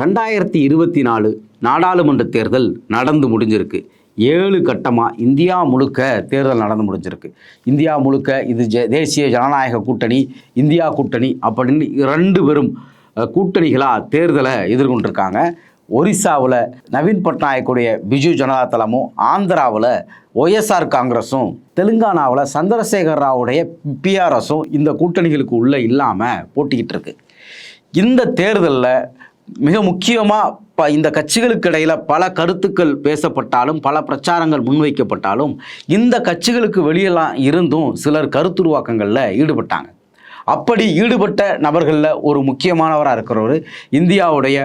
ரெண்டாயிரத்தி இருபத்தி நாலு நாடாளுமன்ற தேர்தல் நடந்து முடிஞ்சிருக்கு. ஏழு கட்டமாக இந்தியா முழுக்க தேர்தல் நடந்து முடிஞ்சிருக்கு. இந்தியா முழுக்க இது ஜ தேசிய ஜனநாயக கூட்டணி இந்தியா கூட்டணி அப்படின்னு இரண்டு பெரும் கூட்டணிகளாக தேர்தலை எதிர்கொண்டிருக்காங்க. ஒரிசாவில் நவீன் பட்நாயக்குடைய பிஜு ஜனதா தளமும் ஆந்திராவில் ஒய்எஸ்ஆர் காங்கிரஸும் தெலுங்கானாவில் சந்திரசேகர் ராவுடைய பிஆர்எஸும் இந்த கூட்டணிகளுக்கு உள்ளே இல்லாமல் போட்டிக்கிட்டு இருக்கு. இந்த தேர்தலில் மிக முக்கியமாக ப இந்த கட்சிகளுக்கு இடையில் பல கருத்துக்கள் பேசப்பட்டாலும் பல பிரச்சாரங்கள் முன்வைக்கப்பட்டாலும் இந்த கட்சிகளுக்கு வெளியெல்லாம் இருந்தும் சிலர் கருத்துருவாக்கங்களில் ஈடுபட்டாங்க. அப்படி ஈடுபட்ட நபர்களில் ஒரு முக்கியமானவராக இருக்கிறவர் இந்தியாவுடைய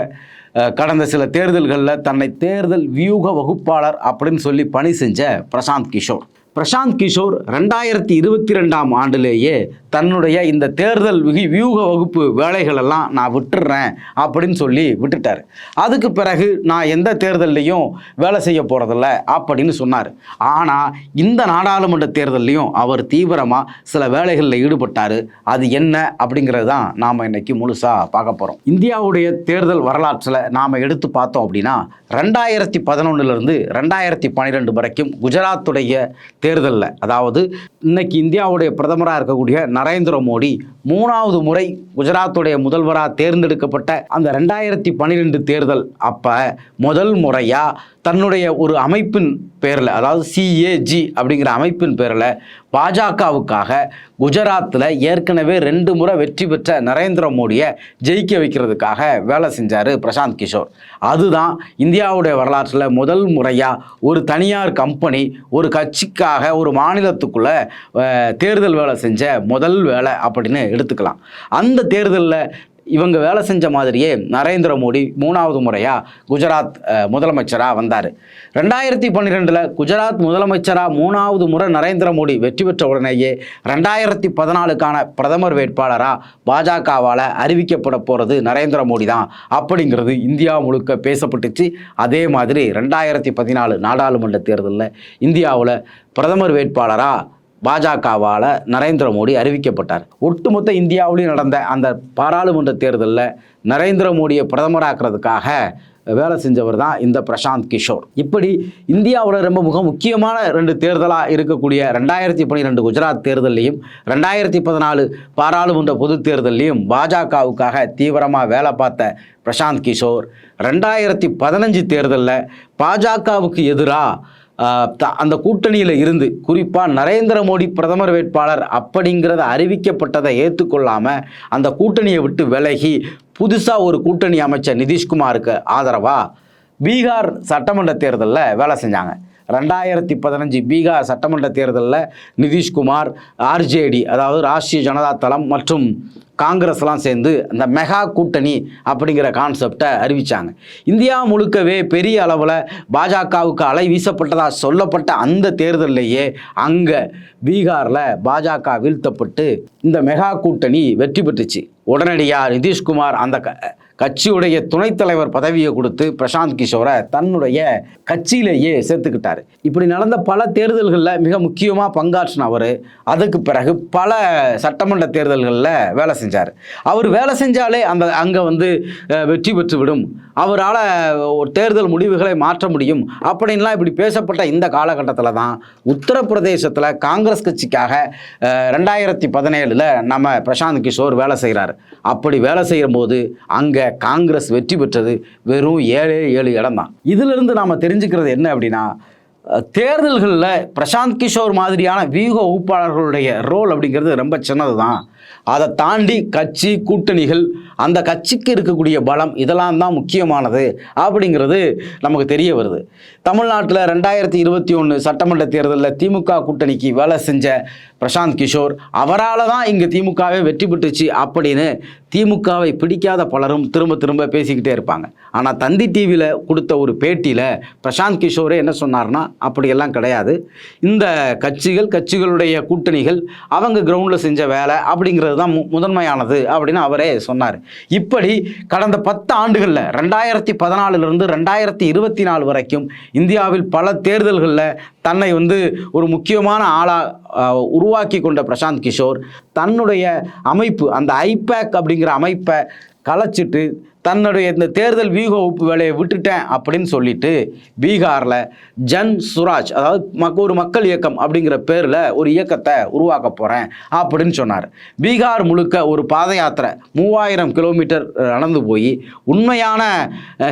கடந்த சில தேர்தல்களில் தன்னை தேர்தல் வியூக வகுப்பாளர் அப்படின்னு சொல்லி பணி செஞ்ச பிரசாந்த் கிஷோர். பிரசாந்த் கிஷோர் ரெண்டாயிரத்தி இருபத்தி ரெண்டாம் ஆண்டிலேயே தன்னுடைய இந்த தேர்தல் விகி வியூக வகுப்பு வேலைகளெல்லாம் நான் விட்டுடுறேன் அப்படின்னு சொல்லி விட்டுட்டார். அதுக்கு பிறகு நான் எந்த தேர்தல்லையும் வேலை செய்ய போகிறதில்ல அப்படின்னு சொன்னார். ஆனால் இந்த நாடாளுமன்ற தேர்தல்லையும் அவர் தீவிரமாக சில வேலைகளில் ஈடுபட்டார். அது என்ன அப்படிங்கிறது தான் நாம் இன்றைக்கி முழுசாக பார்க்க போகிறோம் இந்தியாவுடைய தேர்தல் வரலாற்றில் நாம் எடுத்து பார்த்தோம் அப்படின்னா ரெண்டாயிரத்தி பதினொன்னுலேருந்து ரெண்டாயிரத்தி பன்னிரெண்டு வரைக்கும் குஜராத்துடைய தேர்தலில். அதாவது இன்னைக்கு இந்தியாவுடைய பிரதமராக இருக்கக்கூடிய நரேந்திர மோடி மூணாவது முறை குஜராத்துடைய முதல்வராக தேர்ந்தெடுக்கப்பட்ட அந்த ரெண்டாயிரத்தி பன்னிரெண்டு தேர்தல். அப்போ முதல் முறையாக தன்னுடைய ஒரு அமைப்பின் பேரில் அதாவது சிஏஜி அப்படிங்கிற அமைப்பின் பேரில் பாஜகவுக்காக குஜராத்தில் ஏற்கனவே ரெண்டு முறை வெற்றி பெற்ற நரேந்திர மோடியை ஜெயிக்க வைக்கிறதுக்காக வேலை செஞ்சார் பிரசாந்த் கிஷோர். அதுதான் இந்தியாவுடைய வரலாற்றில் முதல் முறையாக ஒரு தனியார் கம்பெனி ஒரு கட்சிக்காக ஒரு மாநிலத்துக்குள்ளே தேர்தல் வேலை செஞ்ச முதல் வேலை அப்படின்னு எடுத்துக்கலாம். அந்த தேர்தலில் இவங்க வேலை செஞ்ச மாதிரியே நரேந்திர மோடி மூணாவது முறையாக குஜராத் முதலமைச்சராக வந்தார். ரெண்டாயிரத்தி பன்னிரெண்டில் குஜராத் முதலமைச்சராக மூணாவது முறை நரேந்திர மோடி வெற்றி பெற்ற உடனேயே ரெண்டாயிரத்தி பதினாலுக்கான பிரதமர் வேட்பாளராக பாஜகவால் அறிவிக்கப்பட போகிறது நரேந்திர மோடி தான். அப்படிங்கிறது இந்தியா முழுக்க பேசப்பட்டுச்சு. அதே மாதிரி ரெண்டாயிரத்தி பதினாலு நாடாளுமன்ற தேர்தலில் இந்தியாவில் பிரதமர் வேட்பாளராக பாஜகவால் நரேந்திர மோடி அறிவிக்கப்பட்டார். ஒட்டுமொத்த இந்தியாவிலையும் நடந்த அந்த பாராளுமன்ற தேர்தலில் நரேந்திர மோடியை பிரதமராக்குறதுக்காக வேலை செஞ்சவர் தான் இந்த பிரசாந்த் கிஷோர். இப்படி இந்தியாவில் ரொம்ப மிக முக்கியமான ரெண்டு தேர்தலாக இருக்கக்கூடிய ரெண்டாயிரத்தி பன்னிரெண்டு குஜராத் தேர்தலையும் ரெண்டாயிரத்தி பதினாலு பாராளுமன்ற பொது தேர்தலையும் பாஜகவுக்காக தீவிரமாக வேலை பார்த்த பிரசாந்த் கிஷோர் ரெண்டாயிரத்தி பதினஞ்சு தேர்தலில் பாஜகவுக்கு எதிராக அந்த கூட்டணியில் இருந்து குறிப்பாக நரேந்திர மோடி பிரதமர் வேட்பாளர் அப்படிங்கிறத அறிவிக்கப்பட்டதை ஏற்றுக்கொள்ளாமல் அந்த கூட்டணியை விட்டு விலகி புதுசாக ஒரு கூட்டணி அமைச்சர் நிதிஷ்குமாருக்கு ஆதரவாக பீகார் சட்டமன்ற தேர்தலில் வேலை செஞ்சாங்க. ரெண்டாயிரத்தி பதினஞ்சு பீகார் சட்டமன்ற தேர்தலில் நிதிஷ்குமார் ஆர்ஜேடி அதாவது ராஷ்ட்ரிய ஜனதா தளம் மற்றும் காங்கிரஸ்லாம் சேர்ந்து அந்த மெகா கூட்டணி அப்படிங்கிற கான்செப்டை அறிவித்தாங்க இந்தியா முழுக்கவே பெரிய அளவில் பாஜகவுக்கு அலை வீசப்பட்டதாக சொல்லப்பட்ட அந்த தேர்தலிலேயே அங்கே பீகாரில் பாஜக வீழ்த்தப்பட்டு இந்த மெகா கூட்டணி வெற்றி பெற்றுச்சு. உடனடியாக நிதிஷ்குமார் அந்த க கட்சியுடைய துணைத் தலைவர் பதவியை கொடுத்து பிரசாந்த் கிஷோரை தன்னுடைய கட்சியிலேயே சேர்த்துக்கிட்டாரு. இப்படி நடந்த பல தேர்தல்களில் மிக முக்கியமாக பங்காற்றின அவர். அதுக்கு பிறகு பல சட்டமன்ற தேர்தல்களில் வேலை செஞ்சார். அவர் வேலை செஞ்சாலே அந்த அங்கே வந்து வெற்றி வெற்றி பெற்றுவிடும். அவரால் ஒரு தேர்தல் முடிவுகளை மாற்ற முடியும் அப்படின்லாம் இப்படி பேசப்பட்ட இந்த காலகட்டத்தில் தான் உத்தரப்பிரதேசத்தில் காங்கிரஸ் கட்சிக்காக ரெண்டாயிரத்தி பதினேழில் நம்ம பிரசாந்த் கிஷோர் வேலை செய்கிறார் அப்படி வேலை செய்யும் போது அங்கே காங்கிரஸ் வெற்றி பெற்றது வெறும் ஏழே ஏழு இடம் தான். இதிலிருந்து நாம் தெரிஞ்சுக்கிறது என்ன அப்படின்னா தேர்தல்களில் பிரசாந்த் கிஷோர் மாதிரியான வியூக வகுப்பாளர்களுடைய ரோல் அப்படிங்கிறது ரொம்ப சின்னது தான் அதை தாண்டி கட்சி கூட்டணிகள் அந்த கட்சிக்கு இருக்கக்கூடிய பலம் இதெல்லாம் தான் முக்கியமானது அப்படிங்கிறது நமக்கு தெரிய வருது. தமிழ்நாட்டில் ரெண்டாயிரத்தி இருபத்தி ஒன்று சட்டமன்ற தேர்தலில் திமுக கூட்டணிக்கு வேலை செஞ்ச பிரசாந்த் கிஷோர் அவரால் தான் இங்கே திமுகவே வெற்றி பெற்றுச்சு அப்படின்னு திமுகவை பிடிக்காத பலரும் திரும்ப திரும்ப பேசிக்கிட்டே இருப்பாங்க. ஆனால் தந்தி டிவியில் கொடுத்த ஒரு பேட்டியில் பிரசாந்த் கிஷோரே என்ன சொன்னார்னா அப்படியெல்லாம் கிடையாது. இந்த கட்சிகள் கட்சிகளுடைய கூட்டணிகள் அவங்க கிரவுண்டில் செஞ்ச வேலை அப்படிங்கிறது தான் மு- முதன்மையானது அப்படின்னு அவரே சொன்னார். இப்படி கடந்த பத்து ஆண்டுகளில் ரெண்டாயிரத்தி பதினாலிருந்து ரெண்டாயிரத்தி இருபத்தி நாலு வரைக்கும் இந்தியாவில் பல தேர்தல்களில் தன்னை வந்து ஒரு முக்கியமான ஆளாக உருவாக்கி கொண்ட பிரசாந்த் கிஷோர் தன்னுடைய அமைப்பு அந்த ஐபேக் அப்படிங்கிற அமைப்பை கலைச்சிட்டு தன்னுடைய இந்த தேர்தல் வியூக வேலையை விட்டுட்டேன் அப்படின்னு சொல்லிட்டு பீகாரில் ஜன் சுராஜ் அதாவது மக் ஒரு மக்கள் இயக்கம் அப்படிங்கிற பேரில் ஒரு இயக்கத்தை உருவாக்க போகிறேன் அப்படின்னு சொன்னார். பீகார் முழுக்க ஒரு பாத யாத்திரை மூவாயிரம் கிலோமீட்டர் நடந்து போய் உண்மையான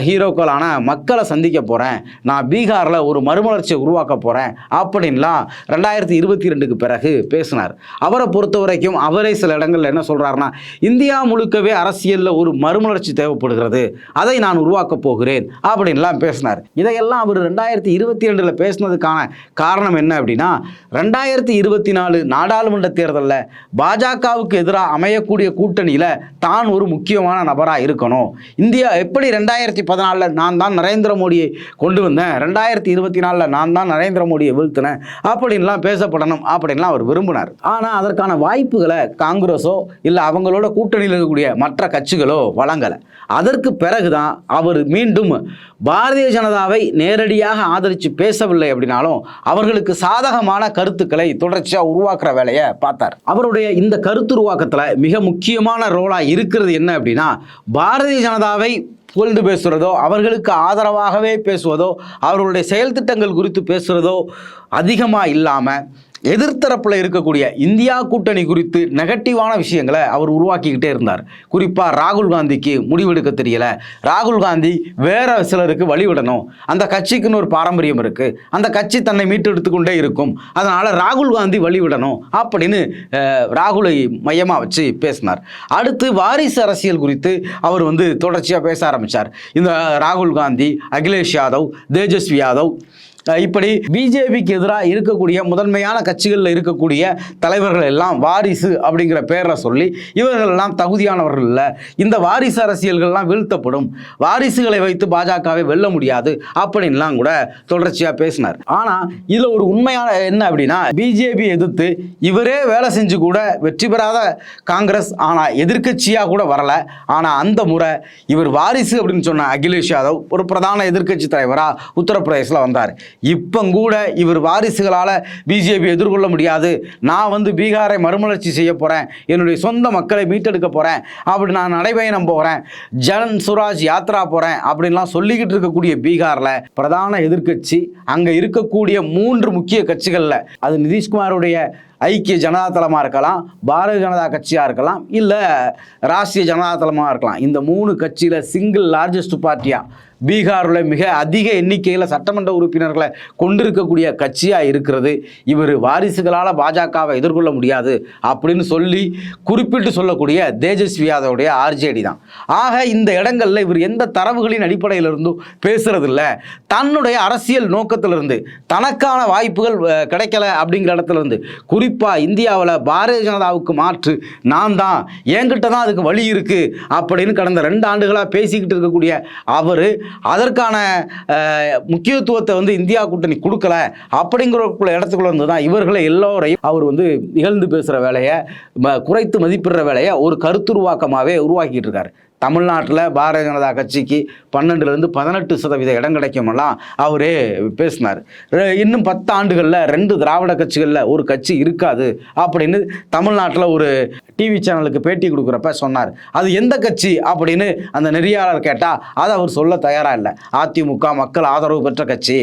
ஹீரோக்களான மக்களை சந்திக்க போகிறேன் நான் பீகாரில் ஒரு மறுமலர்ச்சியை உருவாக்க போகிறேன் அப்படின்லாம் ரெண்டாயிரத்தி இருபத்தி ரெண்டுக்கு பிறகு பேசினார். அவரை பொறுத்த வரைக்கும் அவரே சில இடங்களில் என்ன சொல்கிறாருன்னா இந்தியா முழுக்கவே அரசியலில் ஒரு மறுமலர்ச்சி தேவை தேவைப்படுகிறது அதை நான் உருவாக்கப் போகிறேன் அப்படின்லாம் பேசினார். இதையெல்லாம் அவர் ரெண்டாயிரத்தி இருபத்தி ரெண்டில் பேசினதுக்கான காரணம் என்ன அப்படின்னா ரெண்டாயிரத்தி இருபத்தி நாலு நாடாளுமன்ற தேர்தலில் பாஜகவுக்கு எதிராக அமையக்கூடிய கூட்டணியில் தான் ஒரு முக்கியமான நபராக இருக்கணும். இந்தியா எப்படி ரெண்டாயிரத்தி பதினாலில் நான் தான் நரேந்திர மோடியை கொண்டு வந்தேன் ரெண்டாயிரத்தி இருபத்தி நாலில் நான் தான் நரேந்திர மோடியை வீழ்த்தினேன் அப்படின்லாம் பேசப்படணும் அப்படின்லாம் அவர் விரும்பினார். ஆனால் அதற்கான வாய்ப்புகளை காங்கிரஸோ இல்லை அவங்களோட கூட்டணியில் இருக்கக்கூடிய மற்ற கட்சிகளோ வழங்கலை. அதற்கு பிறகுதான் அவர் மீண்டும் பாரதிய ஜனதாவை நேரடியாக ஆதரித்து பேசவில்லை அப்படின்னாலும் அவர்களுக்கு சாதகமான கருத்துக்களை தொடர்ச்சியாக உருவாக்குற வேலையை பார்த்தார். அவருடைய இந்த கருத்து உருவாக்கத்தில் மிக முக்கியமான ரோலாக இருக்கிறது என்ன அப்படின்னா பாரதிய ஜனதாவை புகழ்ந்து பேசுகிறதோ அவர்களுக்கு ஆதரவாகவே பேசுவதோ அவர்களுடைய செயல் திட்டங்கள் குறித்து பேசுகிறதோ அதிகமாக இல்லாமல் எதிர்த்தரப்பில் இருக்கக்கூடிய இந்தியா கூட்டணி குறித்து நெகட்டிவான விஷயங்களை அவர் உருவாக்கிக்கிட்டே இருந்தார். குறிப்பாக ராகுல் காந்திக்கு முடிவெடுக்க தெரியல. ராகுல் காந்தி வேற சிலருக்கு வழிவிடணும். அந்த கட்சிக்குன்னு ஒரு பாரம்பரியம் இருக்குது அந்த கட்சி தன்னை மீட்டெடுத்து கொண்டே இருக்கும். அதனால் ராகுல் காந்தி வழிவிடணும் அப்படின்னு ராகுலை மையமாக வச்சு பேசினார். அடுத்து வாரிசு அரசியல் குறித்து அவர் வந்து தொடர்ச்சியாக பேச ஆரம்பித்தார் இந்த ராகுல் காந்தி அகிலேஷ் யாதவ் தேஜஸ்வி யாதவ் இப்படி பிஜேபிக்கு எதிராக இருக்கக்கூடிய முதன்மையான கட்சிகளில் இருக்கக்கூடிய தலைவர்கள் எல்லாம் வாரிசு அப்படிங்கிற பேரை சொல்லி இவர்கள் எல்லாம் தகுதியானவர்கள் இல்லை. இந்த வாரிசு அரசியல்கள்லாம் வீழ்த்தப்படும். வாரிசுகளை வைத்து பாஜகவை வெல்ல முடியாது அப்படின்லாம் கூட தொடர்ச்சியாக பேசினார். ஆனால் இதில் ஒரு உண்மையான என்ன அப்படின்னா பிஜேபி எதிர்த்து இவரே வேலை செஞ்சு கூட வெற்றி பெறாத காங்கிரஸ் ஆனால் எதிர்க்கட்சியாக கூட வரல. ஆனால் அந்த முறை இவர் வாரிசு அப்படின்னு சொன்ன அகிலேஷ் யாதவ் ஒரு பிரதான எதிர்க்கட்சி தலைவராக உத்தரப்பிரதேசில் வந்தார். இப்பங்கூட இவர் வாரிசுகளால் பிஜேபி எதிர்கொள்ள முடியாது. நான் வந்து பீகாரை மறுமலர்ச்சி செய்ய போகிறேன் என்னுடைய சொந்த மக்களை மீட்டெடுக்க போகிறேன் அப்படி நான் நடைபயணம் போகிறேன் ஜன் சுராஜ் யாத்ரா போகிறேன் அப்படின்லாம் சொல்லிக்கிட்டு இருக்கக்கூடிய பீகாரில் பிரதான எதிர்க்கட்சி அங்கே இருக்கக்கூடிய மூன்று முக்கிய கட்சிகளில் அது நிதிஷ்குமாருடைய ஐக்கிய ஜனதா தளமாக இருக்கலாம் பாரதிய ஜனதா கட்சியாக இருக்கலாம் இல்லை ராஷ்ட்ரிய ஜனதா தளமாக இருக்கலாம். இந்த மூணு கட்சியில் சிங்கிள் லார்ஜஸ்ட் பார்ட்டியாக பீகாரில் மிக அதிக எண்ணிக்கையில் சட்டமன்ற உறுப்பினர்களை கொண்டிருக்கக்கூடிய கட்சியாக இருக்கிறது. இவர் வாரிசுகளால் பாஜகவை எதிர்கொள்ள முடியாது அப்படின்னு சொல்லி குறிப்பிட்டு சொல்லக்கூடிய தேஜஸ்வி யாதவுடைய ஆர்ஜேடி தான். ஆக இந்த இடங்களில் இவர் எந்த தரவுகளின் அடிப்படையிலிருந்தும் பேசுறதில்ல. தன்னுடைய அரசியல் நோக்கத்திலிருந்து தனக்கான வாய்ப்புகள் கிடைக்கல அப்படிங்கிற இடத்துல இருந்து குறிப்பாக இந்தியாவில் பாரதிய ஜனதாவுக்கு மாற்று நான் தான் என்கிட்ட தான் அதுக்கு வழி இருக்குது அப்படின்னு கடந்த ரெண்டு ஆண்டுகளாக பேசிக்கிட்டு இருக்கக்கூடிய அவர் அதற்கான அஹ், முக்கியத்துவத்தை வந்து இந்தியா கூட்டணி கொடுக்கல. அப்படிங்கிற இடத்துக்குள்ள இருந்து தான் இவர்களை எல்லோரையும் அவர் வந்து இகழ்ந்து பேசுகிற வேலையை குறைத்து மதிப்பிடுற வேலையை ஒரு கருத்துருவாக்கமாகவே உருவாக்கிட்டு இருக்காரு. தமிழ்நாட்டில் பாரதிய ஜனதா கட்சிக்கு பன்னெண்டுலேருந்து பதினெட்டு சதவீத இடம் கிடைக்குமெல்லாம் அவரே பேசினார். இன்னும் பத்து ஆண்டுகளில் ரெண்டு திராவிட கட்சிகளில் ஒரு கட்சி இருக்காது அப்படின்னு தமிழ்நாட்டில் ஒரு டிவி சேனலுக்கு பேட்டி கொடுக்குறப்ப சொன்னார். அது எந்த கட்சி அப்படின்னு அந்த நெறியாளர் கேட்டால் அதை அவர் சொல்ல தயாராக இல்லை. அதிமுக மக்கள் ஆதரவு பெற்ற கட்சி.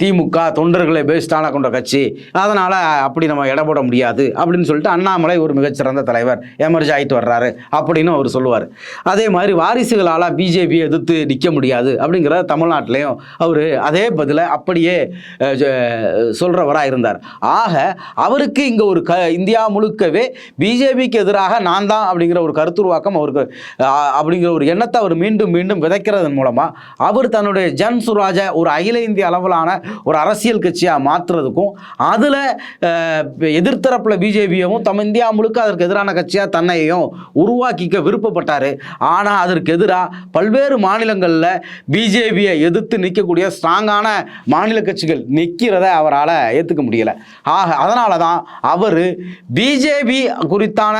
திமுக தொண்டர்களை பேஸ்டான கொண்ட கட்சி. அதனால் அப்படி நம்ம இட போட முடியாது அப்படின்னு சொல்லிட்டு அண்ணாமலை ஒரு மிகச்சிறந்த தலைவர் எமர்ஜி ஆகிட்டு வர்றாரு அப்படின்னு அவர் சொல்லுவார். அதே மாதிரி வாரிசுகளால் பிஜேபி எதிர்த்து நிற்க முடியாது அப்படிங்கிற தமிழ்நாட்டிலையும் அவர் அதே பதிலை அப்படியே சொல்கிறவராக இருந்தார். ஆக அவருக்கு இங்கே ஒரு க இந்தியா முழுக்கவே பிஜேபிக்கு எதிராக நான் தான் அப்படிங்கிற ஒரு கருத்துருவாக்கம் அவருக்கு அப்படிங்கிற ஒரு எண்ணத்தை அவர் மீண்டும் மீண்டும் விதைக்கிறதன் மூலமாக அவர் தன்னுடைய ஜன் சுராஜை ஒரு அகில இந்திய அளவிலான ஒரு அரசியல் கட்சியாக மாற்றுறதுக்கும் அதில் எதிர்த்தரப்பில் பிஜேபியவும் தம் இந்தியா முழுக்க அதற்கு எதிரான கட்சியாக தன்னையும் உருவாக்கிக்க விருப்பப்பட்டார். ஆனால் அதற்கு எதிராக பல்வேறு மாநிலங்களில் பிஜேபியை எதிர்த்து நிற்கக்கூடிய ஸ்ட்ராங்கான மாநில கட்சிகள் நிற்கிறத அவரால் ஏற்றுக்க முடியலை. ஆக அதனால தான் அவர் பிஜேபி குறித்தான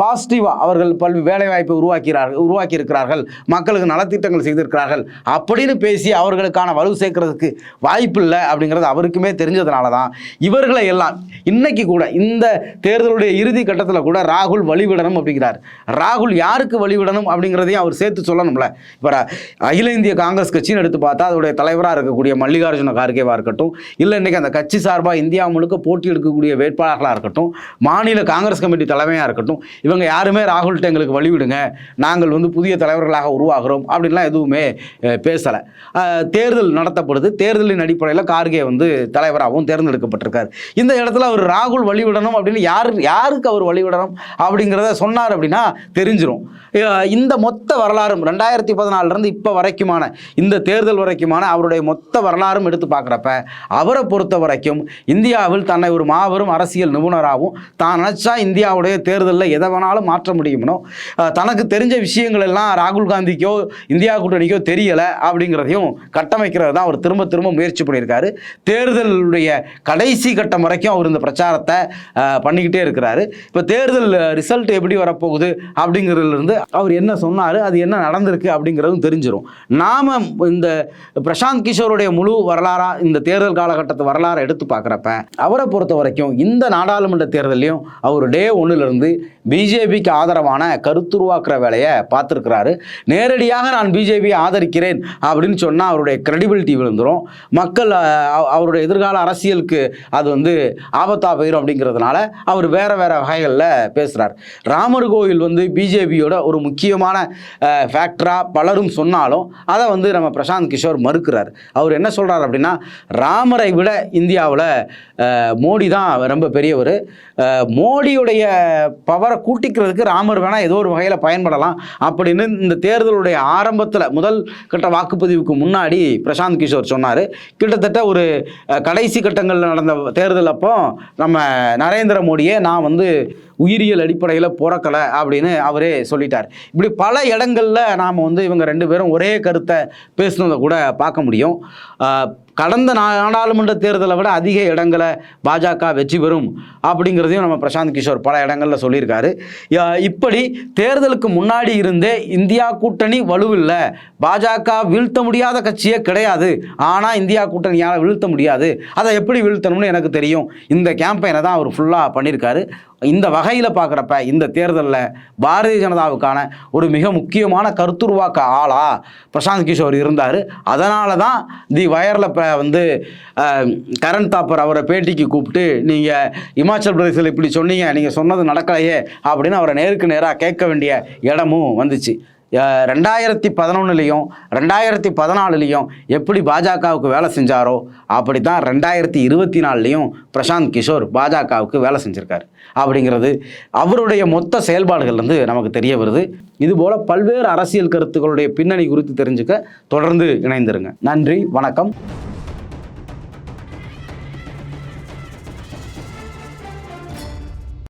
பாசிட்டிவாக அவர்கள் பல்வி வேலைவாய்ப்பை உருவாக்கிறார்கள் உருவாக்கி இருக்கிறார்கள் மக்களுக்கு நலத்திட்டங்கள் செய்திருக்கிறார்கள். அப்படின்னு பேசி அவர்களுக்கான வலு சேர்க்கறதுக்கு வாய்ப்பு இல்லை அப்படிங்கிறது அவருக்குமே தெரிஞ்சதுனால தான் இவர்களை எல்லாம் இன்னைக்கு கூட இந்த தேர்தலுடைய இறுதி கட்டத்தில் கூட ராகுல் வழிவிடணும் அப்படிங்கிறார். ராகுல் யாருக்கு வழிவிடணும் அப்படிங்கிறதையும் அவர் சேர்த்து சொல்லணும்ல. இப்போ அகில இந்திய காங்கிரஸ் கட்சின்னு எடுத்து பார்த்தா அதோடைய தலைவராக இருக்கக்கூடிய மல்லிகார்ஜுன கார்கேவாக இருக்கட்டும் இல்லை இன்றைக்கி அந்த கட்சி சார்பாக இந்தியா முழுக்க போட்டி எடுக்கக்கூடிய வேட்பாளர்களாக இருக்கட்டும் மாநில காங்கிரஸ் கமிட்டி தலைமையாக இருக்கட்டும் இவங்க யாருமே ராகுல்கிட்ட எங்களுக்கு வழிவிடுங்க நாங்கள் வந்து புதிய தலைவர்களாக உருவாகிறோம் அப்படின்லாம் எதுவுமே பேசலை. தேர்தல் நடத்தப்படுது. தேர்தலின் அடிப்படையில் கார்கே வந்து தலைவராகவும் தேர்ந்தெடுக்கப்பட்டிருக்கார். இந்த இடத்துல அவர் ராகுல் வழிவிடணும் அப்படின்னு யார் யாருக்கு அவர் வழிவிடணும் அப்படிங்கிறத சொன்னார் அப்படின்னா தெரிஞ்சிடும் இந்த மொத்த வரலாறும் ரெண்டாயிரத்தி பதினாலிருந்து இப்போ வரைக்குமான இந்த தேர்தல் வரைக்குமான அவருடைய மொத்த வரலாறும் எடுத்து பார்க்குறப்ப அவரை பொறுத்த வரைக்கும் இந்தியாவில் தன்னை ஒரு மாபெரும் அரசியல் நிபுணராகவும் தான் நினச்சா இந்தியாவுடைய தேர்தலில் எதை வேணாலும் மாற்ற முடியுமனோ தனக்கு தெரிஞ்ச விஷயங்கள் எல்லாம் ராகுல் காந்திக்கோ இந்தியா கூட்டணிக்கோ தெரியலை அப்படிங்கிறதையும் கட்டமைக்கிறது தான் அவர் திரும்ப திரும்ப முயற்சி பண்ணியிருக்காரு. தேர்தலுடைய கடைசி கட்டம் வரைக்கும் அவர் இந்த பிரச்சாரத்தை பண்ணிக்கிட்டே இருக்கிறாரு. இப்போ தேர்தல் ரிசல்ட் எப்படி வரப்போகுது அப்படிங்கிறதுலேருந்து அவர் என்ன சொன்னார் அது என்ன நடந்திருக்கு அப்படிங்கிறதும் தெரிஞ்சிடும் நாம் இந்த பிரசாந்த் கிஷோருடைய முழு வரலாறா இந்த தேர்தல் காலகட்டத்து வரலாறை எடுத்து பார்க்குறப்ப அவரை பொறுத்த வரைக்கும் இந்த நாடாளுமன்ற தேர்தலையும் அவர் டே ஒன்றுலேருந்து பிஜேபிக்கு ஆதரவான கருத்துருவாக்குற வேலையை பார்த்துருக்கிறாரு. நேரடியாக நான் பிஜேபியை ஆதரிக்கிறேன் அப்படின்னு சொன்னால் அவருடைய கிரெடிபிலிட்டி விழுந்துரும். மக்கள் அவருடைய எதிர்கால அரசியலுக்கு அது வந்து ஆபத்தாக போயிடும் அப்படிங்கிறதுனால அவர் வேறு வேறு வகைகளில் பேசுகிறார் ராமர் கோவில் வந்து பிஜேபியோட ஒரு முக்கியமான ஃபேக்டராக பலரும் சொன்னாலும் அதை வந்து நம்ம பிரசாந்த் கிஷோர் மறுக்கிறார். அவர் என்ன சொல்கிறார் அப்படின்னா ராமரை விட இந்தியாவில் மோடி தான் ரொம்ப பெரியவர். மோடியுடைய பவரை கூட்டிக்கிறதுக்கு ராமர் வேணால் ஏதோ ஒரு வகையில் பயன்படலாம் அப்படின்னு இந்த தேர்தலுடைய ஆரம்பத்தில் முதல் கட்ட வாக்குப்பதிவுக்கு முன்னாடி பிரசாந்த் கிஷோர் சொன்னார். கிட்டத்தட்ட ஒரு கடைசி கட்டங்களில் நடந்த தேர்தல் அப்போ நம்ம நரேந்திர மோடியே நான் வந்து உயிரியல் அடிப்படையில் பிறக்கலை அப்படின்னு அவரே சொல்லிட்டார். இப்படி பல இடங்களில் நாம் வந்து இவங்க ரெண்டு பேரும் ஒரே கருத்தை பேசுனதை கூட பார்க்க முடியும். கடந்த நாடாளுமன்ற தேர்தலை விட அதிக இடங்களை பாஜக வெற்றி பெறும் அப்படிங்கிறதையும் நம்ம பிரசாந்த் கிஷோர் பல இடங்களில் சொல்லியிருக்காரு. இப்படி தேர்தலுக்கு முன்னாடி இருந்தே இந்தியா கூட்டணி வலுவில்லை. பாஜக வீழ்த்த முடியாத கட்சியே கிடையாது. ஆனால் இந்தியா கூட்டணியால் வீழ்த்த முடியாது. அதை எப்படி வீழ்த்தணும்னு எனக்கு தெரியும். இந்த கேம்பெயினை தான் அவர் ஃபுல்லாக பண்ணியிருக்காரு. இந்த வகையில் பார்க்குறப்ப இந்த தேர்தலில் பாரதிய ஜனதாவுக்கான ஒரு மிக முக்கியமான கருத்துருவாக்க ஆளாக பிரசாந்த் கிஷோர் இருந்தார். அதனால தான் தி வயரில் இப்போ வந்து கரண் தாப்பர் அவரை பேட்டிக்கு கூப்பிட்டு நீங்கள் இமாச்சல் பிரதேசத்தில் இப்படி சொன்னீங்க நீங்கள் சொன்னது நடக்கலையே அப்படின்னு அவரை நேருக்கு நேராக கேட்க வேண்டிய இடமும் வந்துச்சு. ரெண்டாயிரத்தி பதினொன்றுலேயும் ரெண்டாயிரத்தி பதினாலுலேயும் எப்படி பாஜகவுக்கு வேலை செஞ்சாரோ அப்படி தான் ரெண்டாயிரத்தி இருபத்தி நாலுலேயும் பிரசாந்த் கிஷோர் பாஜகவுக்கு வேலை செஞ்சுருக்காரு. அப்படிங்கிறது அவருடைய மொத்த செயல்பாடுகள்லேருந்து நமக்கு தெரிய வருது. இதுபோல் பல்வேறு அரசியல் கருத்துக்களுடைய பின்னணி குறித்து தெரிஞ்சுக்க தொடர்ந்து இணைந்திருங்க. நன்றி வணக்கம்.